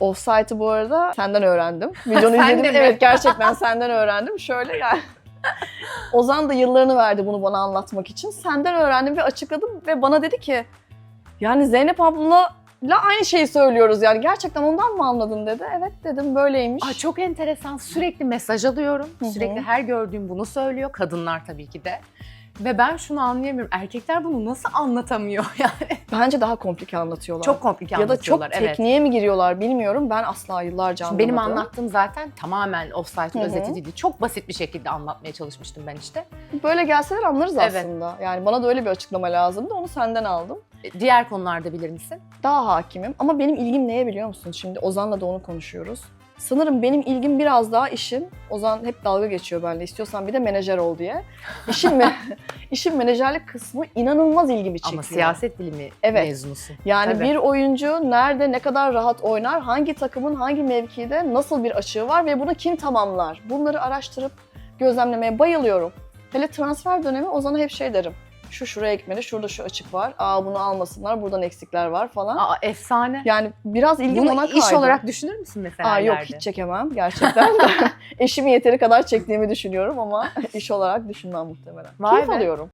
Offside'ı bu arada senden öğrendim. Videonu Sen de izledim. mi? Evet gerçekten senden öğrendim. Şöyle yani. Ozan da yıllarını verdi bunu bana anlatmak için. Senden öğrendim ve açıkladım ve bana dedi ki yani Zeynep abla la aynı şeyi söylüyoruz yani gerçekten ondan mı anladın dedi. Evet dedim böyleymiş. Aa, çok enteresan. Sürekli mesaj alıyorum. Hı hı. Sürekli her gördüğüm bunu söylüyor. Kadınlar tabii ki de. Ve ben şunu anlayamıyorum. Erkekler bunu nasıl anlatamıyor yani? Bence daha komplike anlatıyorlar. Çok komplike ya da çok anlatıyorlar. evet. tekniğe mi giriyorlar bilmiyorum. Ben asla yıllarca Şimdi anlamadım. benim anlattığım zaten tamamen hı. özeti değil. Çok basit bir şekilde anlatmaya çalışmıştım ben işte. Böyle gelseler anlarız Evet. aslında. Yani bana da öyle bir açıklama lazımdı. Onu senden aldım. E, Diğer konularda bilir misin? Daha hakimim. Ama benim ilgim neye biliyor musun? Şimdi Ozan'la da onu konuşuyoruz. Sanırım benim ilgim biraz daha işim. Ozan hep dalga geçiyor benimle. İstiyorsan bir de menajer ol diye. İşin, me- işin menajerlik kısmı inanılmaz ilgimi çekiyor. Ama siyaset bilimi Evet. mezunusun. Yani Tabii. bir oyuncu nerede ne kadar rahat oynar, hangi takımın hangi mevkide nasıl bir açığı var ve bunu kim tamamlar? Bunları araştırıp gözlemlemeye bayılıyorum. Hele transfer dönemi Ozan'a hep şey derim. Şu şuraya gitmeli, şurada şu açık var. Aa bunu almasınlar, buradan eksikler var falan. Aa, efsane. Yani biraz ilgim ona Bunu kaydı. iş olarak düşünür müsün mesela Aa, yok ileride? hiç çekemem gerçekten. Eşimi yeteri kadar çektiğimi düşünüyorum ama iş olarak düşünmem muhtemelen. Vay Keyif be. alıyorum.